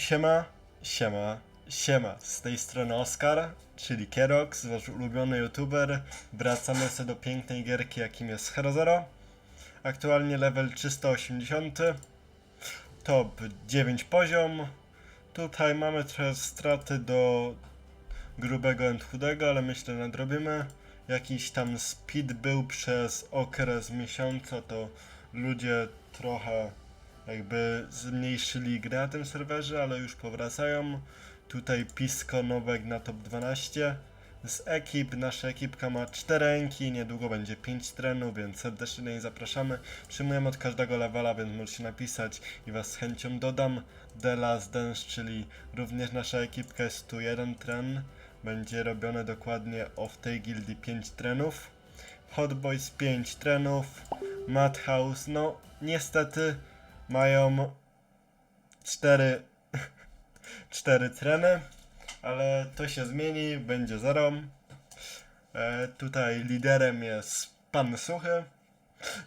Siema, siema, siema. Z tej strony Oskar, czyli Kerox, wasz ulubiony youtuber. Wracamy sobie do pięknej gierki, jakim jest Hero Zero. Aktualnie level 380. Top 9 poziom. Tutaj mamy trochę straty do grubego and chudego, ale myślę, że nadrobimy. Jakiś tam speed był przez okres miesiąca, to ludzie trochę jakby zmniejszyli grę na tym serwerze, ale już powracają. Tutaj Pisco Nowek na top 12. Z ekip, nasza ekipka ma 4 ręki, niedługo będzie 5 trenów, więc serdecznie do niej zapraszamy. Przyjmujemy od każdego levela, więc możecie napisać i was z chęcią dodam. The Last Dance, czyli również nasza ekipka jest tu jeden tren. Będzie robione dokładnie o w tej gildii 5 trenów. Hot Boys 5 trenów. Madhouse, no niestety mają 4 cztery treny, ale to się zmieni, będzie zero. E, tutaj liderem jest pan Suchy.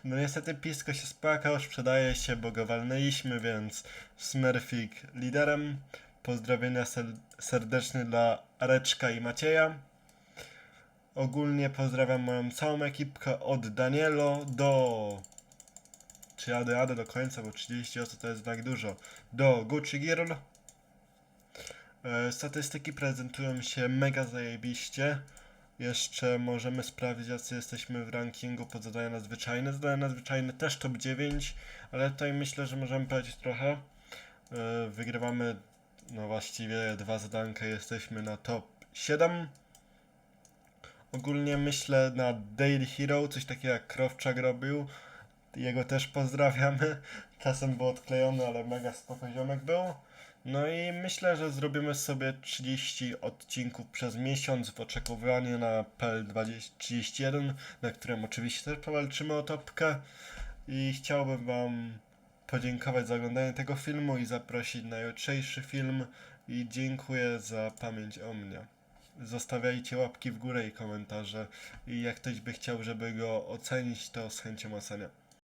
No niestety Pisko się spłakał, sprzedaje się, bo go walnęliśmy, więc Smurfik liderem. Pozdrowienia ser- serdeczne dla Areczka i Macieja. Ogólnie pozdrawiam moją całą ekipkę od Danielo do czy ja do końca, bo 30 osób to jest tak dużo. Do Gucci Girl. E, Statystyki prezentują się mega zajebiście. Jeszcze możemy sprawdzić, jacy jesteśmy w rankingu pod zadania nadzwyczajne. Zadania nadzwyczajne też top 9, ale tutaj myślę, że możemy powiedzieć trochę. E, Wygrywamy, no właściwie dwa zadanka, jesteśmy na top 7. Ogólnie myślę na Daily Hero, coś takiego jak Krowczak robił. Jego też pozdrawiamy. Czasem był odklejony, ale mega spoko ziomek był. No i myślę, że zrobimy sobie 30 odcinków przez miesiąc w oczekiwaniu na PL31, na którym oczywiście też powalczymy o topkę. I chciałbym Wam podziękować za oglądanie tego filmu i zaprosić na jutrzejszy film. I dziękuję za pamięć o mnie. Zostawiajcie łapki w górę i komentarze. I jak ktoś by chciał, żeby go ocenić, to z chęcią ocenię.